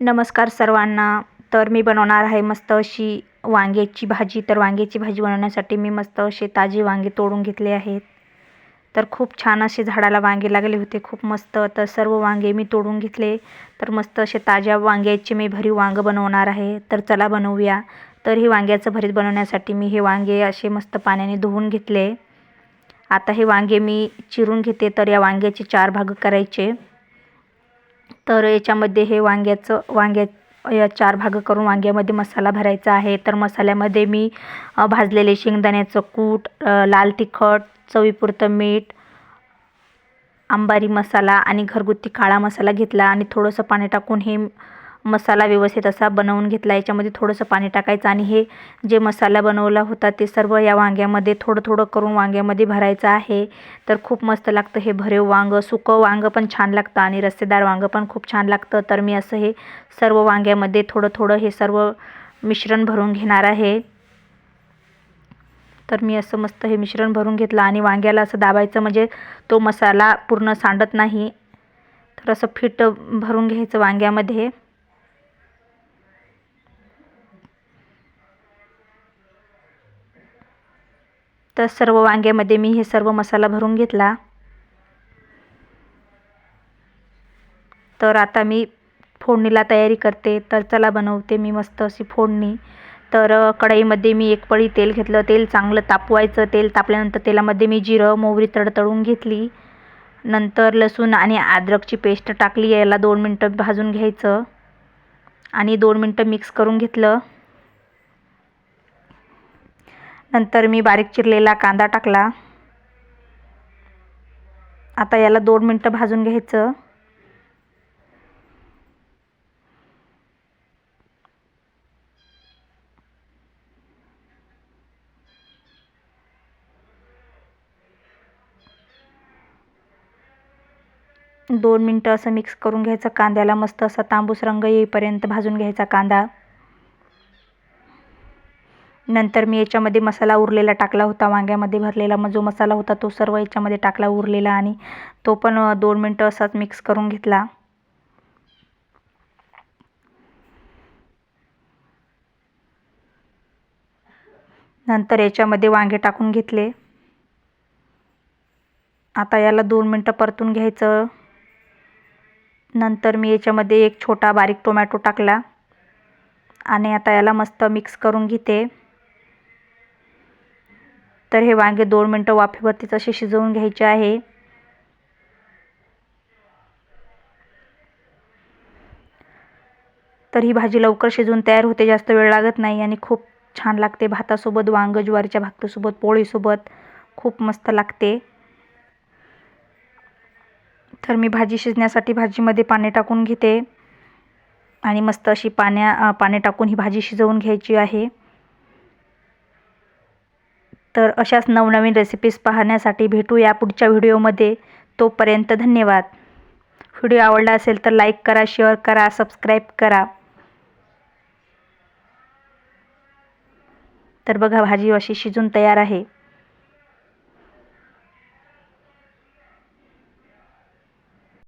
नमस्कार सर्वांना. तर मी बनवणार आहे मस्त अशी वांग्याची भाजी. तर वांग्याची भाजी बनवण्यासाठी मी मस्त असे ताजे वांगे तोडून घेतले आहेत. तर खूप छान असे झाडाला वांगे लागले होते. खूप मस्त. तर सर्व वांगे मी तोडून घेतले. तर मस्त असे ताज्या वांग्याचे मी भरीव वांगं बनवणार आहे. तर चला बनवूया. तर हे वांग्याचं भरीत बनवण्यासाठी मी हे वांगे असे मस्त पाण्याने धुवून घेतले. आता हे वांगे मी चिरून घेते. तर या वांग्याचे चार भाग करायचे. तर याच्यामध्ये हे वांग्याचं वांग्या या चार भाग करून वांग्यामध्ये मसाला भरायचा आहे. तर मसाल्यामध्ये मी भाजलेले शेंगदाण्याचं कूट लाल तिखट चवीपुरतं मीठ आंबारी मसाला आणि घरगुती काळा मसाला घेतला आणि थोडंसं पाणी टाकून हे मसाला व्यवस्थित असा बनवून घेतला. याच्यामध्ये थोडंसं पाणी टाकायचं आणि हे जे मसाला बनवला होता ते सर्व या वांग्यामध्ये थोडं थोडं करून वांग्यामध्ये भरायचं आहे. तर खूप मस्त लागतं हे भरेव वांगं. सुकं वांगं पण छान लागतं आणि रस्सेदार वांगं पण खूप छान लागतं. तर मी असं हे सर्व वांग्यामध्ये थोडं थोडं हे सर्व मिश्रण भरून घेणार आहे. तर मी असं मस्त हे मिश्रण भरून घेतलं आणि वांग्याला असं दाबायचं म्हणजे तो मसाला पूर्ण सांडत नाही. तर असं फिट भरून घ्यायचं वांग्यामध्ये. तर सर्व वांग्यामध्ये मी हे सर्व मसाला भरून घेतला. तर आता मी फोडणीला तयारी करते. तर चला बनवते मी मस्त अशी फोडणी. तर कढईमध्ये मी एक पळी तेल घेतलं. तेल चांगलं तापवायचं. तेल तापल्यानंतर तेलामध्ये मी जिरं मोहरी तडतडून घेतली. नंतर लसूण आणि अद्रकची पेस्ट टाकली. याला दोन मिनटं भाजून घ्यायचं. आणि दोन मिनटं मिक्स करून घेतलं. नंतर मी बारीक चिरलेला कांदा टाकला. आता याला दोन मिनटं भाजून घ्यायचं. दोन मिनटं असं मिक्स करून घ्यायचं कांद्याला मस्त असा तांबूस रंग येईपर्यंत भाजून घ्यायचा कांदा. नंतर मी याच्यामध्ये मसाला उरलेला टाकला होता वांग्यामध्ये भरलेला मग जो मसाला होता तो सर्व याच्यामध्ये टाकला उरलेला आणि तो पण दोन मिनटं असाच मिक्स करून घेतला. नंतर याच्यामध्ये वांगे टाकून घेतले. आता याला दोन मिनटं परतून घ्यायचं. नंतर मी याच्यामध्ये एक छोटा बारीक टोमॅटो टाकला आणि आता याला मस्त मिक्स करून घेते. तर हे वांगे दोन मिनटं वाफेवरतीच असे शिजवून घ्यायचे आहे. तर ही भाजी लवकर शिजून तयार होते जास्त वेळ लागत नाही आणि खूप छान लागते भातासोबत वांग ज्वारीच्या भाकरीसोबत पोळीसोबत. खूप मस्त लागते. तर मी भाजी शिजण्यासाठी भाजीमध्ये पाणी टाकून घेते आणि मस्त अशी पाण्या पाणी टाकून ही भाजी शिजवून घ्यायची आहे. तर अशाच नवनवीन रेसिपीज पाहण्यासाठी भेटू या पुढच्या व्हिडिओमध्ये. तोपर्यंत धन्यवाद. व्हिडिओ आवडला असेल तर लाईक करा शेअर करा सबस्क्राईब करा. तर बघा भाजी अशी शिजून तयार आहे.